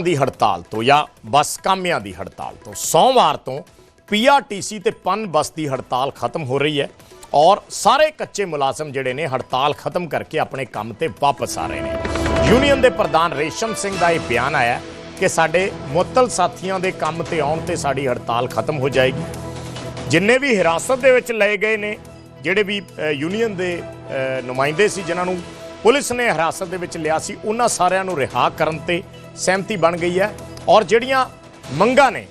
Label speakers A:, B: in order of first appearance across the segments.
A: ਦੀ ਹੜਤਾਲ ਤੋਂ ਜਾਂ ਬੱਸ ਕਾਮਿਆਂ ਦੀ ਹੜਤਾਲ ਤੋਂ। ਸੋਮਵਾਰ ਤੋਂ ਪੀਆਰਟੀਸੀ ਤੇ ਪਨ ਬੱਸ ਦੀ ਹੜਤਾਲ ਖਤਮ ਹੋ ਰਹੀ ਹੈ ਔਰ ਸਾਰੇ ਕੱਚੇ ਮੁਲਾਜ਼ਮ ਜਿਹੜੇ ਨੇ ਹੜਤਾਲ ਖਤਮ ਕਰਕੇ ਆਪਣੇ ਕੰਮ ਤੇ ਵਾਪਸ ਆ ਰਹੇ ਨੇ। ਯੂਨੀਅਨ ਦੇ ਪ੍ਰਧਾਨ ਰੇਸ਼ਮ ਸਿੰਘ ਦਾ ਇਹ ਬਿਆਨ ਆਇਆ ਕਿ ਸਾਡੇ ਮੁਅੱਤਲ ਸਾਥੀਆਂ ਦੇ ਕੰਮ ਤੇ ਆਉਣ ਤੇ ਸਾਡੀ ਹੜਤਾਲ ਖਤਮ ਹੋ ਜਾਏਗੀ। ਜਿੰਨੇ ਵੀ ਹਿਰਾਸਤ ਦੇ ਵਿੱਚ ਲਏ ਗਏ ਨੇ, ਜਿਹੜੇ ਵੀ ਯੂਨੀਅਨ ਦੇ ਨੁਮਾਇੰਦੇ ਸੀ ਜਿਨ੍ਹਾਂ ਨੂੰ ਪੁਲਿਸ ਨੇ ਹਿਰਾਸਤ ਦੇ ਵਿੱਚ ਲਿਆ ਸੀ, ਉਹਨਾਂ ਸਾਰਿਆਂ ਨੂੰ ਰਿਹਾ ਕਰਨ ਤੇ ਸਹਿਮਤੀ ਬਣ ਗਈ ਹੈ ਔਰ ਜਿਹੜੀਆਂ ਮੰਗਾਂ ਨੇ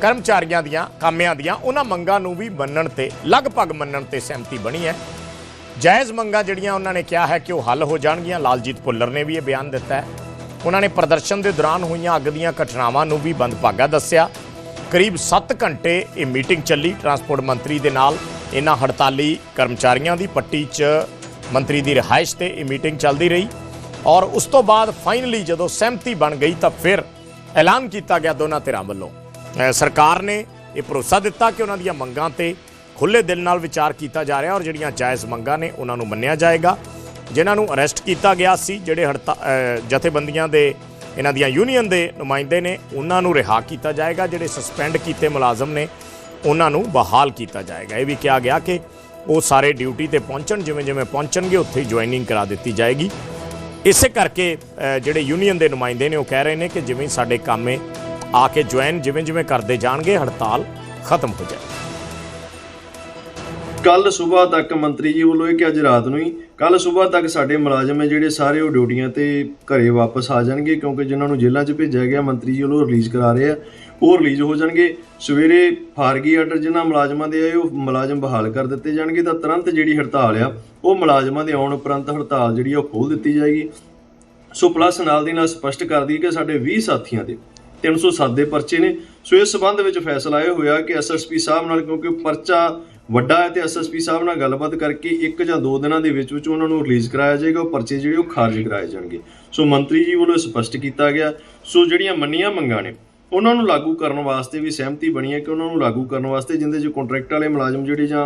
A: ਕਰਮਚਾਰੀਆਂ ਦੀਆਂ, ਕਾਮਿਆਂ ਦੀਆਂ, ਉਹਨਾਂ ਮੰਗਾਂ ਨੂੰ ਵੀ ਮੰਨਣ ਤੇ, ਲਗਭਗ ਮੰਨਣ ਤੇ ਸਹਿਮਤੀ ਬਣੀ ਹੈ। ਜਾਇਜ਼ ਮੰਗਾਂ ਜਿਹੜੀਆਂ ਉਹਨਾਂ ਨੇ ਕਿਹਾ ਹੈ ਕਿ ਉਹ ਹੱਲ ਹੋ ਜਾਣਗੀਆਂ। ਲਾਲਜੀਤ ਭੁੱਲਰ ਨੇ ਵੀ ਇਹ ਬਿਆਨ ਦਿੱਤਾ ਹੈ। ਉਹਨਾਂ ਨੇ ਪ੍ਰਦਰਸ਼ਨ ਦੇ ਦੌਰਾਨ ਹੋਈਆਂ ਅੱਗ ਦੀਆਂ ਘਟਨਾਵਾਂ ਨੂੰ ਵੀ ਬੰਦਭਾਗਾ ਦੱਸਿਆ। ਕਰੀਬ 7 ਘੰਟੇ ਇਹ ਮੀਟਿੰਗ ਚੱਲੀ। ਟਰਾਂਸਪੋਰਟ ਮੰਤਰੀ ਦੇ ਨਾਲ ਇਹਨਾਂ ਹੜਤਾਲੀ ਕਰਮਚਾਰੀਆਂ ਦੀ ਪੱਟੀ 'ਚ ਮੰਤਰੀ ਦੀ ਰਿਹਾਇਸ਼ ਤੇ ਇਹ ਮੀਟਿੰਗ ਚੱਲਦੀ ਰਹੀ। ਔਰ ਉਸ ਤੋਂ ਬਾਅਦ ਫਾਈਨਲੀ ਜਦੋਂ ਸਹਿਮਤੀ ਬਣ ਗਈ ਤਾਂ ਫਿਰ ਐਲਾਨ ਕੀਤਾ ਗਿਆ ਦੋਨਾਂ ਧਿਰਾਂ ਵੱਲੋਂ। ਸਰਕਾਰ ਨੇ ਇਹ ਭਰੋਸਾ ਦਿੱਤਾ ਕਿ ਉਹਨਾਂ ਦੀਆਂ ਮੰਗਾਂ ਤੇ ਖੁੱਲੇ ਦਿਲ ਨਾਲ ਵਿਚਾਰ ਕੀਤਾ ਜਾ ਰਿਹਾ ਔਰ ਜਿਹੜੀਆਂ ਜਾਇਜ਼ ਮੰਗਾਂ ਨੇ ਉਹਨਾਂ ਨੂੰ ਮੰਨਿਆ ਜਾਏਗਾ। ਜਿਨ੍ਹਾਂ ਨੂੰ ਅਰੈਸਟ ਕੀਤਾ ਗਿਆ ਸੀ, ਜਿਹੜੇ ਹੜਤਾ ਜਥੇਬੰਦੀਆਂ ਦੇ, ਇਹਨਾਂ ਦੀਆਂ ਯੂਨੀਅਨ ਦੇ ਨੁਮਾਇੰਦੇ ਨੇ, ਉਹਨਾਂ ਨੂੰ ਰਿਹਾ ਕੀਤਾ ਜਾਏਗਾ। ਜਿਹੜੇ ਸਸਪੈਂਡ ਕੀਤੇ ਮੁਲਾਜ਼ਮ ਨੇ, ਉਹਨਾਂ ਨੂੰ ਬਹਾਲ ਕੀਤਾ ਜਾਏਗਾ। ਇਹ ਵੀ ਕਿਹਾ ਗਿਆ ਕਿ ਉਹ ਸਾਰੇ ਡਿਊਟੀ ਤੇ ਪਹੁੰਚਣ ਜਿਵੇਂ ਜਿਵੇਂ ਪਹੁੰਚਣਗੇ, ਉੱਥੇ ਹੀ ਜੁਆਇਨਿੰਗ ਕਰਾ ਦਿੱਤੀ ਜਾਏਗੀ। ਇਸੇ ਕਰਕੇ ਜਿਹੜੇ ਯੂਨੀਅਨ ਦੇ ਨੁਮਾਇੰਦੇ ਨੇ, ਉਹ ਕਹਿ ਰਹੇ ਨੇ ਕਿ ਜਿਵੇਂ ਸਾਡੇ ਕਾਮੇ ਆ ਕੇ ਜੁਆਇਨ ਜਿਵੇਂ ਜਿਵੇਂ ਕਰਦੇ ਜਾਣਗੇ, ਹੜਤਾਲ ਖਤਮ ਹੋ ਜਾਏ
B: ਕੱਲ ਸਵੇਰ ਤੱਕ ਮੰਤਰੀ ਜੀ ਵੱਲੋਂ ਇਹ ਕਿ ਅੱਜ ਰਾਤ ਨੂੰ ਹੀ ਕੱਲ ਸਵੇਰ ਤੱਕ ਸਾਡੇ ਮੁਲਾਜ਼ਮ ਹੈ ਜਿਹੜੇ ਸਾਰੇ ਉਹ ਡਿਊਟੀਆਂ ਤੇ ਘਰੇ ਵਾਪਸ ਆ ਜਾਣਗੇ, ਕਿਉਂਕਿ ਜਿਨ੍ਹਾਂ ਨੂੰ ਜੇਲ੍ਹਾਂ 'ਚ ਭੇਜਿਆ ਗਿਆ, ਮੰਤਰੀ ਜੀ ਵੱਲੋਂ ਰਿਲੀਜ਼ ਕਰਾ ਰਹੇ ਆ। ਉਹ ਰਿਲੀਜ਼ ਹੋ ਜਾਣਗੇ। ਸਵੇਰੇ ਫਾਰਗੀ ਆਰਡਰ ਜਿਨ੍ਹਾਂ ਮੁਲਾਜ਼ਮਾਂ ਦੇ ਆਏ, ਉਹ ਮੁਲਾਜ਼ਮ ਬਹਾਲ ਕਰ ਦਿੱਤੇ ਜਾਣਗੇ ਤਾਂ ਤੁਰੰਤ ਜਿਹੜੀ ਹੜਤਾਲ ਆ, ਉਹ ਮੁਲਾਜ਼ਮਾਂ ਦੇ ਆਉਣ ਉਪਰੰਤ ਹੜਤਾਲ ਜਿਹੜੀ ਆ, ਉਹ ਖੋਲ ਦਿੱਤੀ ਜਾਏਗੀ। ਸੋ ਪਲੱਸ ਨਾਲ ਦੀ ਨਾਲ ਸਪਸ਼ਟ ਕਰ ਦਈਏ ਕਿ ਸਾਡੇ 20 ਸਾਥੀਆਂ ਦੇ 307 ਦੇ ਪਰਚੇ ਨੇ। ਸੋ ਇਸ ਸਬੰਧ ਵਿੱਚ ਫੈਸਲਾ ਇਹ ਹੋਇਆ ਕਿ ਐਸਐਸਪੀ ਸਾਹਿਬ ਨਾਲ, ਕਿਉਂਕਿ ਪਰਚਾ ਵੱਡਾ ਹੈ ਤੇ ਐਸਐਸਪੀ ਸਾਹਿਬ ਨਾਲ ਗੱਲਬਾਤ ਕਰਕੇ ਇੱਕ ਜਾਂ ਦੋ ਦਿਨਾਂ ਦੇ ਵਿੱਚ ਵਿੱਚ ਉਹਨਾਂ ਨੂੰ ਰਿਲੀਜ਼ ਕਰਾਇਆ ਜਾਏਗਾ, ਉਹ ਪਰਚੇ ਜਿਹੜੇ ਉਹ ਖਾਰਜ ਕਰਾਏ ਜਾਣਗੇ। ਸੋ ਮੰਤਰੀ ਜੀ ਵੱਲੋਂ ਸਪਸ਼ਟ ਕੀਤਾ ਗਿਆ। ਸੋ ਜਿਹੜੀਆਂ ਮੰਨੀਆਂ ਮੰਗਾਂ ਨੇ ਉਹਨਾਂ ਨੂੰ ਲਾਗੂ ਕਰਨ ਵਾਸਤੇ ਵੀ ਸਹਿਮਤੀ ਬਣੀ ਹੈ ਕਿ ਉਹਨਾਂ ਨੂੰ ਲਾਗੂ ਕਰਨ ਵਾਸਤੇ ਜਿੰਦੇ ਜੋ ਕੰਟਰੈਕਟ ਵਾਲੇ ਮੁਲਾਜ਼ਮ ਜਿਹੜੇ ਜਾਂ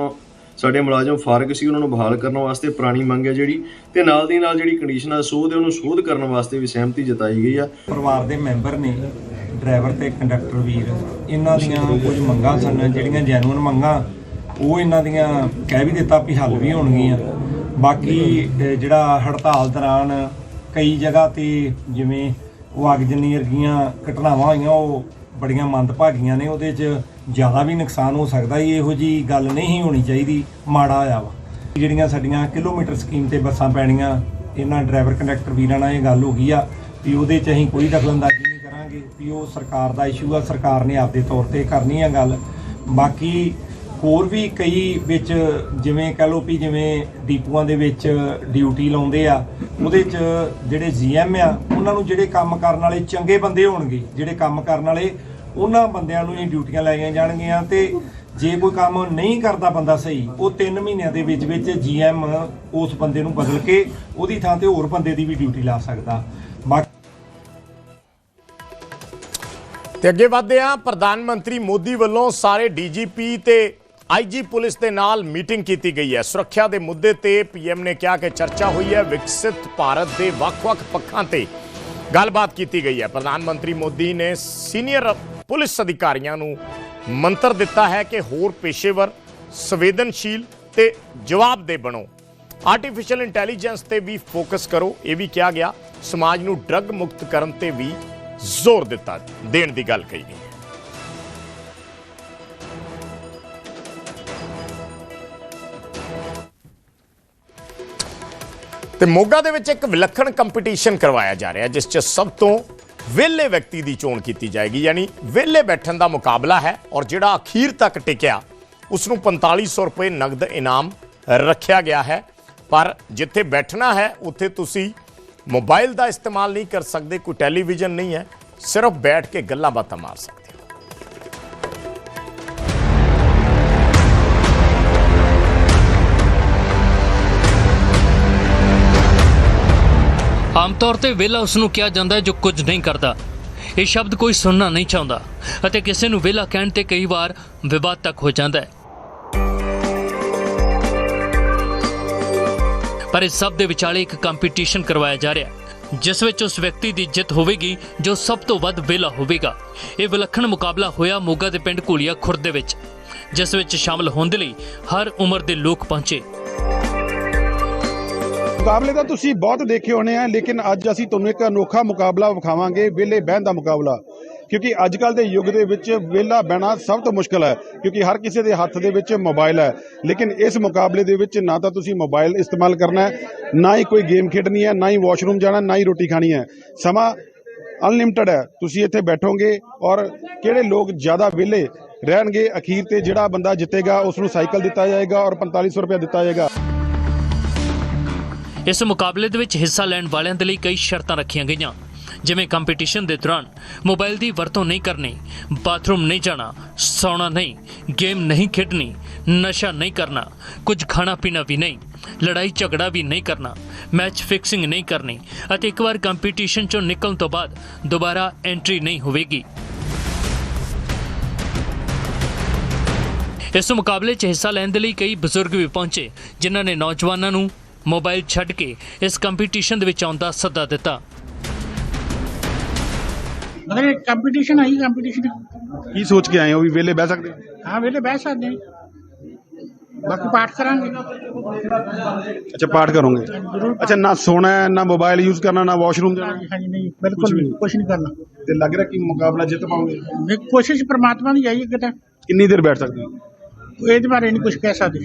B: ਸਾਡੇ ਮੁਲਾਜ਼ਮ ਫਾਰਗ ਸੀ, ਉਹਨਾਂ ਨੂੰ ਬਹਾਲ ਕਰਨ ਵਾਸਤੇ ਪੁਰਾਣੀ ਮੰਗ ਹੈ ਜਿਹੜੀ ਤੇ ਨਾਲ ਦੀ ਨਾਲ ਜਿਹੜੀ ਕੰਡੀਸ਼ਨਲ ਸੋਧ ਉਹਨੂੰ ਸੋਧ ਕਰਨ ਵਾਸਤੇ ਵੀ ਸਹਿਮਤੀ ਜਤਾਈ ਗਈ ਆ।
C: ਪਰਿਵਾਰ ਦੇ ਮੈਂਬਰ ਨੇ, ਡਰਾਈਵਰ ਤੇ ਕੰਡਕਟਰ ਵੀਰ, ਇਹਨਾਂ ਦੀਆਂ ਕੁਝ ਮੰਗਾਂ ਸਨ, ਜਿਹੜੀਆਂ ਜੈਨੂਇਨ ਮੰਗਾਂ, ਉਹ ਇਹਨਾਂ ਦੀਆਂ ਕਹਿ ਵੀ ਦਿੱਤਾ ਵੀ ਹੱਲ ਵੀ ਹੋਣਗੀਆਂ। ਬਾਕੀ ਜਿਹੜਾ ਹੜਤਾਲ ਦੌਰਾਨ ਕਈ ਜਗ੍ਹਾ ਤੇ ਜਿਵੇਂ ਉਹ ਅਗਜਨੀ ਵਰਗੀਆਂ ਘਟਨਾਵਾਂ ਹੋਈਆਂ, ਉਹ ਬੜੀਆਂ ਮੰਦਭਾਗੀਆਂ ਨੇ, ਉਹਦੇ 'ਚ ਜ਼ਿਆਦਾ ਵੀ ਨੁਕਸਾਨ ਹੋ ਸਕਦਾ ਜੀ, ਇਹੋ ਜੀ ਗੱਲ ਨਹੀਂ ਹੋਣੀ ਚਾਹੀਦੀ, ਮਾੜਾ ਹੋਇਆ ਵਾ। ਜਿਹੜੀਆਂ ਸਾਡੀਆਂ ਕਿਲੋਮੀਟਰ ਸਕੀਮ ਤੇ ਬੱਸਾਂ ਪੈਣੀਆਂ, ਇਹਨਾਂ ਡਰਾਈਵਰ ਕੰਡਕਟਰ ਵੀਰਾਂ ਨਾਲ ਇਹ ਗੱਲ ਹੋ ਗਈ ਆ, ਵੀ ਉਹਦੇ 'ਚ ਅਸੀਂ ਕੋਈ ਦਖਲਅੰਦਾਜ਼ੀ ਨਹੀਂ ਕਰਾਂਗੇ, ਵੀ ਉਹ ਸਰਕਾਰ ਦਾ ਇਸ਼ੂ ਆ, ਸਰਕਾਰ ਨੇ ਆਪਦੇ ਤੌਰ ਤੇ ਕਰਨੀ ਆ ਗੱਲ। ਬਾਕੀ ਹੋਰ ਵੀ ਕਈ ਵਿੱਚ ਜਿਵੇਂ ਕਹ ਲਓ ਵੀ ਜਿਵੇਂ ਡੀਪੂਆਂ ਦੇ ਵਿੱਚ ਡਿਊਟੀ ਲਾਉਂਦੇ ਆ, ਉਹਦੇ 'ਚ ਜਿਹੜੇ ਜੀਐਮ ਆ, ਉਹਨਾਂ ਨੂੰ ਜਿਹੜੇ ਕੰਮ ਕਰਨ ਵਾਲੇ ਚੰਗੇ ਬੰਦੇ ਹੋਣਗੇ, ਜਿਹੜੇ ਕੰਮ ਕਰਨ ਵਾਲੇ, ਉਹਨਾਂ ਬੰਦਿਆਂ ਨੂੰ ਹੀ ਡਿਊਟੀਆਂ ਲਾਈਆਂ ਜਾਣਗੀਆਂ ਤੇ ਜੇ ਕੋਈ ਕੰਮ ਨਹੀਂ ਕਰਦਾ ਬੰਦਾ ਸਹੀ, ਉਹ 3 ਮਹੀਨਿਆਂ ਦੇ ਵਿੱਚ ਵਿੱਚ ਜੀਐਮ ਉਸ ਬੰਦੇ ਨੂੰ ਬਦਲ ਕੇ ਉਹਦੀ ਥਾਂ ਤੇ ਹੋਰ ਬੰਦੇ ਦੀ ਵੀ ਡਿਊਟੀ ਲਾ ਸਕਦਾ। ਬਾਕੀ
A: ਤੇ ਅੱਗੇ ਵਧਦੇ ਹਾਂ, ਪ੍ਰਧਾਨ ਮੰਤਰੀ ਮੋਦੀ ਵੱਲੋਂ ਸਾਰੇ ਡੀਜੀਪੀ ਤੇ ਆਈਜੀ ਪੁਲਿਸ ਦੇ ਨਾਲ ਮੀਟਿੰਗ ਕੀਤੀ ਗਈ ਹੈ। ਸੁਰੱਖਿਆ ਦੇ ਮੁੱਦੇ ਤੇ ਪੀਐਮ ਨੇ ਕਿਹਾ ਕਿ ਚਰਚਾ ਹੋਈ ਹੈ। ਵਿਕਸਿਤ ਭਾਰਤ ਦੇ ਵੱਖ-ਵੱਖ ਪੱਖਾਂ ਤੇ ਗੱਲਬਾਤ ਕੀਤੀ ਗਈ ਹੈ। ਪ੍ਰਧਾਨ ਮੰਤਰੀ ਮੋਦੀ ਨੇ ਸੀਨੀਅਰ ਪੁਲਿਸ ਅਧਿਕਾਰੀਆਂ ਨੂੰ ਮੰਤਰ ਦਿੱਤਾ ਹੈ ਕਿ ਹੋਰ ਪੇਸ਼ੇਵਰ ਸੰਵੇਦਨਸ਼ੀਲ ਤੇ ਜਵਾਬਦੇਹ ਬਣੋ। ਆਰਟੀਫੀਸ਼ੀਅਲ ਇੰਟੈਲੀਜੈਂਸ ਤੇ ਵੀ ਫੋਕਸ ਕਰੋ। ਇਹ ਵੀ ਕਿਹਾ ਗਿਆ, ਸਮਾਜ ਨੂੰ ਡਰੱਗ ਮੁਕਤ ਕਰਨ ਤੇ ਵੀ ਜ਼ੋਰ ਦਿੱਤਾ, ਦੇਣ ਦੀ ਗੱਲ ਕਹੀ ਗਈ। ਤੇ ਮੋਗਾ ਦੇ ਵਿੱਚ ਇੱਕ ਵਿਲੱਖਣ ਕੰਪੀਟੀਸ਼ਨ ਕਰਵਾਇਆ ਜਾ ਰਿਹਾ, ਜਿਸ 'ਚ ਸਭ ਤੋਂ ਵਿਹਲੇ ਵਿਅਕਤੀ ਦੀ ਚੋਣ ਕੀਤੀ ਜਾਏਗੀ, ਯਾਨੀ ਵਿਹਲੇ ਬੈਠਣ ਦਾ ਮੁਕਾਬਲਾ ਹੈ ਔਰ ਜਿਹੜਾ ਅਖੀਰ ਤੱਕ ਟਿਕਿਆ ਉਸ ਨੂੰ 4500 ਰੁਪਏ ਨਗਦ ਇਨਾਮ ਰੱਖਿਆ ਗਿਆ ਹੈ। ਪਰ ਜਿੱਥੇ ਬੈਠਣਾ ਹੈ, ਉੱਥੇ ਤੁਸੀਂ ਮੋਬਾਈਲ ਦਾ ਇਸਤੇਮਾਲ ਨਹੀਂ ਕਰ ਸਕਦੇ, ਕੋਈ ਟੈਲੀਵਿਜ਼ਨ ਨਹੀਂ ਹੈ, ਸਿਰਫ ਬੈਠ ਕੇ ਗੱਲਾਂ ਬਾਤਾਂ ਮਾਰ ਸਕਦੇ
D: ਆਮ ਤੌਰ ਤੇ ਵਿਹਲਾ ਉਸ ਨੂੰ ਕਿਹਾ ਜਾਂਦਾ ਹੈ ਜੋ ਕੁਝ ਨਹੀਂ ਕਰਦਾ। ਇਹ ਸ਼ਬਦ ਕੋਈ ਸੁਣਨਾ ਨਹੀਂ ਚਾਹੁੰਦਾ ਅਤੇ ਕਿਸੇ ਨੂੰ ਵਿਹਲਾ ਕਹਿਣ ਤੇ ਕਈ ਵਾਰ ਵਿਵਾਦ ਤੱਕ ਹੋ ਜਾਂਦਾ ਹੈ। ਪਰ ਇਸ ਸਭ ਦੇ ਵਿਚਾਲੇ ਇੱਕ ਕੰਪੀਟੀਸ਼ਨ ਕਰਵਾਇਆ ਜਾ ਰਿਹਾ ਹੈ, ਜਿਸ ਵਿੱਚ ਉਸ ਵਿਅਕਤੀ ਦੀ ਜਿੱਤ ਹੋਵੇਗੀ, ਜੋ ਸਭ ਤੋਂ ਵੱਧ ਵਿਹਲਾ ਹੋਵੇਗਾ। ਇਹ ਵਿਲੱਖਣ ਮੁਕਾਬਲਾ ਹੋਇਆ ਮੋਗਾ ਦੇ ਪਿੰਡ ਘੂਲੀਆ ਖੁਰਦ ਦੇ ਵਿੱਚ, ਜਿਸ ਵਿੱਚ ਸ਼ਾਮਲ ਹੋਣ ਦੇ ਲਈ ਹਰ ਉਮਰ ਦੇ ਲੋਕ ਪਹੁੰਚੇ।
E: ਮੁਕਾਬਲੇ ਤਾਂ ਤੁਸੀਂ ਬਹੁਤ ਦੇਖੇ ਹੋਣੇ ਆ, ਲੇਕਿਨ ਅੱਜ ਅਸੀਂ ਤੁਹਾਨੂੰ ਇੱਕ ਅਨੋਖਾ ਮੁਕਾਬਲਾ ਵਿਖਾਵਾਂਗੇ, ਵਿਹਲੇ ਬਹਿਣ ਦਾ ਮੁਕਾਬਲਾ। ਕਿਉਂਕਿ ਅੱਜ ਕੱਲ ਦੇ ਯੁੱਗ ਦੇ ਵਿੱਚ ਵਿਹਲਾ ਬਹਿਣਾ ਸਭ ਤੋਂ ਮੁਸ਼ਕਲ ਹੈ, ਕਿਉਂਕਿ ਹਰ ਕਿਸੇ ਦੇ ਹੱਥ ਦੇ ਵਿੱਚ ਮੋਬਾਈਲ ਹੈ। ਲੇਕਿਨ ਇਸ ਮੁਕਾਬਲੇ ਦੇ ਵਿੱਚ ਨਾ ਤਾਂ ਤੁਸੀਂ ਮੋਬਾਈਲ ਇਸਤੇਮਾਲ ਕਰਨਾ ਹੈ, ਨਾ ਹੀ ਕੋਈ ਗੇਮ ਖੇਡਣੀ ਹੈ, ਨਾ ਹੀ ਵਾਸ਼ਰੂਮ ਜਾਣਾ, ਨਾ ਹੀ ਰੋਟੀ ਖਾਣੀ ਹੈ। ਸਮਾਂ ਅਨਲਿਮਟਿਡ ਹੈ, ਤੁਸੀਂ ਇੱਥੇ ਬੈਠੋਗੇ ਔਰ ਕਿਹੜੇ ਲੋਕ ਜ਼ਿਆਦਾ ਵਿਹਲੇ ਰਹਿਣਗੇ, ਅਖੀਰ ਤੇ ਜਿਹੜਾ ਬੰਦਾ ਜਿੱਤੇਗਾ ਉਸ ਨੂੰ ਸਾਈਕਲ ਦਿੱਤਾ ਜਾਏਗਾ ਔਰ 4500 ਰੁਪਏ ਦਿੱਤਾ ਜਾਏਗਾ।
D: ਇਸ ਮੁਕਾਬਲੇ ਦੇ ਵਿੱਚ ਹਿੱਸਾ ਲੈਣ ਵਾਲਿਆਂ ਦੇ ਲਈ ਕਈ ਸ਼ਰਤਾਂ ਰੱਖੀਆਂ ਗਈਆਂ। ਜਿਵੇਂ ਕੰਪੀਟੀਸ਼ਨ ਦੇ ਦੌਰਾਨ ਮੋਬਾਈਲ ਦੀ ਵਰਤੋਂ ਨਹੀਂ ਕਰਨੀ ਬਾਥਰੂਮ ਨਹੀਂ ਜਾਣਾ, ਸੌਣਾ ਨਹੀਂ ਗੇਮ ਨਹੀਂ ਖੇਡਣੀ, ਨਸ਼ਾ ਨਹੀਂ ਕਰਨਾ, ਕੁਝ ਖਾਣਾ ਪੀਣਾ ਵੀ ਨਹੀਂ, ਲੜਾਈ ਝਗੜਾ ਵੀ ਨਹੀਂ ਕਰਨਾ ਮੈਚ ਫਿਕਸਿੰਗ ਨਹੀਂ ਕਰਨੀ ਅਤੇ ਇੱਕ ਵਾਰ ਕੰਪੀਟੀਸ਼ਨ ਚੋਂ ਨਿਕਲਣ ਤੋਂ ਬਾਅਦ ਦੁਬਾਰਾ ਐਂਟਰੀ ਨਹੀਂ ਹੋਵੇਗੀ। ਇਸ ਮੁਕਾਬਲੇ 'ਚ ਹਿੱਸਾ ਲੈਣ ਦੇ ਲਈ ਕਈ ਬਜ਼ੁਰਗ ਵੀ ਪਹੁੰਚੇ, ਜਿਨ੍ਹਾਂ ਨੇ ਨੌਜਵਾਨਾਂ ਨੂੰ ਮੋਬਾਈਲ ਛੱਡ ਕੇ ਇਸ ਕੰਪੀਟੀਸ਼ਨ ਦੇ ਵਿੱਚ ਆਉਣ ਦਾ ਸੱਦਾ ਦਿੱਤਾ।
F: ਮਤਲਬ ਕੰਪੀਟੀਸ਼ਨ ਆਈ ਕੰਪੀਟੀਸ਼ਨ।
E: ਕੀ ਸੋਚ ਕੇ ਆਏ ਹੋ ਵੀ ਵਿਹਲੇ ਬਹਿ ਸਕਦੇ ਹੋ?
F: ਹਾਂ ਵੇਲੇ ਬਹਿ ਸਕਦੇ ਹਾਂ। ਬਾਕੀ ਪਾਠ ਕਰਾਂਗੇ।
E: ਅੱਛਾ ਪਾਠ ਕਰੋਗੇ। ਅੱਛਾ ਨਾ ਸੋਣਾ ਹੈ ਨਾ ਮੋਬਾਈਲ ਯੂਜ਼ ਕਰਨਾ ਨਾ ਵਾਸ਼ਰੂਮ ਜਾਣਾ?
F: ਹਾਂਜੀ ਹਾਂਜੀ ਨਹੀਂ
E: ਕੁਛ
F: ਬਿਲਕੁਲ
E: ਵੀ
F: ਨਹੀਂ।
E: ਨਹੀਂ।
F: ਕੁਝ ਨਹੀਂ ਕਰਨਾ।
E: ਤੇ ਲੱਗ ਰਿਹਾ ਕਿ ਮੁਕਾਬਲਾ ਜਿੱਤ ਪਾਓਗੇ
F: ਵੀ ਕੋਸ਼ਿਸ਼ ਪ੍ਰਮਾਤਮਾ ਦੀ ਆਈ ਕਿਤੇ।
E: ਕਿੰਨੀ ਦੇਰ ਬੈਠ ਸਕਦੇ ਹੋ?
F: ਇਹਦੇ ਬਾਰੇ ਨਹੀਂ ਕੁਝ ਕਹਿ ਸਕਦੇ।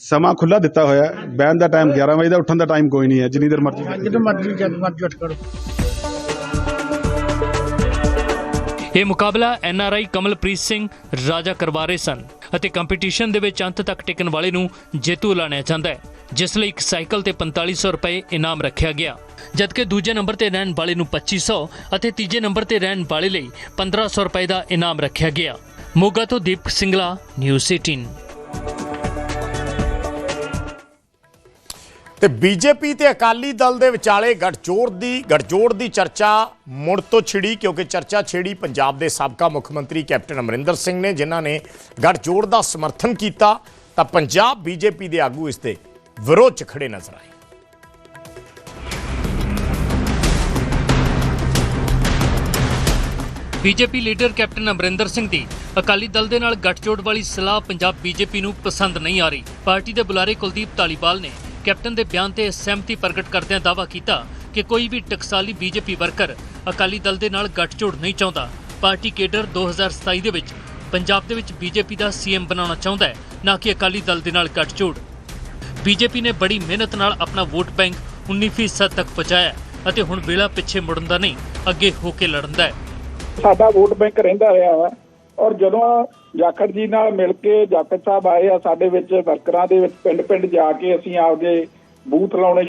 E: ਸਮਾਂ ਖੁੱਲਾ ਦਿੱਤਾ ਹੋਇਆ ਹੈ। ਦਾ ਟਾਈਮ 11 ਵਜੇ ਦਾ ਉੱਠਣ ਦਾ ਟਾਈਮ ਕੋਈ ਨਹੀਂ ਹੈ। ਜਿੰਨੀ ਦੇਰ ਮਰਜ਼ੀ
F: ਜਦੋਂ ਮਰਜ਼ੀ ਜਦ ਮਰਜ਼ੀ ਉੱਠ ਕਰੋ
D: ਇਹ ਮੁਕਾਬਲਾ ਐਨਆਰਆਈ ਕਮਲਪ੍ਰੀਤ ਸਿੰਘ ਰਾਜਾ ਕਰਵਾਰੇ ਸਨ ਅਤੇ ਕੰਪੀਟੀਸ਼ਨ ਦੇ ਵਿੱਚ ਅੰਤ ਤੱਕ ਟਿਕਣ ਵਾਲੇ ਨੂੰ ਜੇਤੂ ਐਲਾਨਿਆ ਜਾਂਦਾ ਹੈ ਜਿਸ ਲਈ ਇੱਕ ਸਾਈਕਲ ਤੇ 4500 ਰੁਪਏ ਇਨਾਮ ਰੱਖਿਆ ਗਿਆ। ਜਦਕਿ ਦੂਜੇ ਨੰਬਰ ਤੇ ਰਹਿਣ ਵਾਲੇ ਨੂੰ 2500 ਅਤੇ ਤੀਜੇ ਨੰਬਰ ਤੇ ਰਹਿਣ ਵਾਲੇ ਲਈ 1500 ਰੁਪਏ ਦਾ ਇਨਾਮ ਰੱਖਿਆ ਗਿਆ। ਮੋਗਾ ਤੋਂ ਦੀਪਕ ਸਿੰਗਲਾ ਨਿਊਜ਼ 18
A: ਤੇ ਬੀਜੇਪੀ ਤੇ ਅਕਾਲੀ ਦਲ ਦੇ ਵਿਚਾਲੇ ਗੱਠਜੋੜ ਦੀ ਗੱਠਜੋੜ ਦੀ ਚਰਚਾ ਮੁੜ ਤੋਂ ਛਿੜੀ, ਕਿਉਂਕਿ ਚਰਚਾ ਛੇੜੀ ਪੰਜਾਬ ਦੇ ਸਾਬਕਾ ਮੁੱਖ ਮੰਤਰੀ ਕੈਪਟਨ ਅਮਰਿੰਦਰ ਸਿੰਘ ਨੇ, ਜਿਨ੍ਹਾਂ ਨੇ ਗੱਠਜੋੜ ਦਾ ਸਮਰਥਨ ਕੀਤਾ, ਤਾਂ ਪੰਜਾਬ ਬੀਜੇਪੀ ਦੇ ਆਗੂ ਇਸ ਦੇ ਵਿਰੋਧ 'ਚ ਖੜੇ ਨਜ਼ਰ ਆਏ।
D: BJP leader captain Amarinder Singh ਦੀ ਅਕਾਲੀ ਦਲ ਦੇ ਨਾਲ ਗੱਠਜੋੜ ਵਾਲੀ ਸਲਾਹ ਪੰਜਾਬ ਬੀਜੇਪੀ ਨੂੰ ਪਸੰਦ ਨਹੀਂ ਆ ਰਹੀ। ਪਾਰਟੀ ਦੇ ਬੁਲਾਰੇ ਕੁਲਦੀਪ ਧਾਲੀਵਾਲ ਨੇ ਕੈਪਟਨ ਦੇ ਬਿਆਨ ਤੇ ਸਹਿਮਤੀ ਪ੍ਰਗਟ ਕਰਦਿਆਂ ਦਾਅਵਾ ਕੀਤਾ ਕਿ ਕੋਈ ਵੀ ਟਕਸਾਲੀ ਬੀਜੇਪੀ ਵਰਕਰ ਅਕਾਲੀ ਦਲ ਦੇ ਨਾਲ ਗੱਠਜੋੜ ਨਹੀਂ ਚਾਹੁੰਦਾ। ਪਾਰਟੀ ਕੇਡਰ 2027 ਦੇ ਵਿੱਚ ਪੰਜਾਬ ਦੇ ਵਿੱਚ ਬੀਜੇਪੀ ਦਾ ਸੀਐਮ ਬਣਾਉਣਾ ਚਾਹੁੰਦਾ ਹੈ, ਨਾ ਕਿ ਅਕਾਲੀ ਦਲ ਦੇ ਨਾਲ ਗੱਠਜੋੜ। ਬੀਜੇਪੀ ਨੇ ਬੜੀ ਮਿਹਨਤ ਨਾਲ ਆਪਣਾ ਵੋਟ ਬੈਂਕ 19% ਤੱਕ ਪਹੁੰਚਾਇਆ ਅਤੇ ਹੁਣ ਵੇਲਾ ਪਿੱਛੇ ਮੁੜਨ ਦਾ ਨਹੀਂ, ਅੱਗੇ ਹੋ ਕੇ ਲੜਨ ਦਾ ਹੈ।
G: ਸਾਡਾ ਵੋਟ ਬੈਂਕ ਰਹਿੰਦਾ ਰਿਹਾ ਵਾ। ਔਰ ਜਦੋਂ ਜਾਖੜ ਜੀ ਨਾਲ ਮਿਲ ਕੇ ਜਾਖੜ ਸਾਹਿਬ ਆਏ ਆ, ਸਾਡੇ ਵਿੱਚ ਵਰਕਰਾਂ ਦੇ ਵਿੱਚ ਪਿੰਡ ਪਿੰਡ ਜਾ ਕੇ ਅਸੀਂ ਆਪਦੇ ਬੂਥ ਲਾਉਣੇ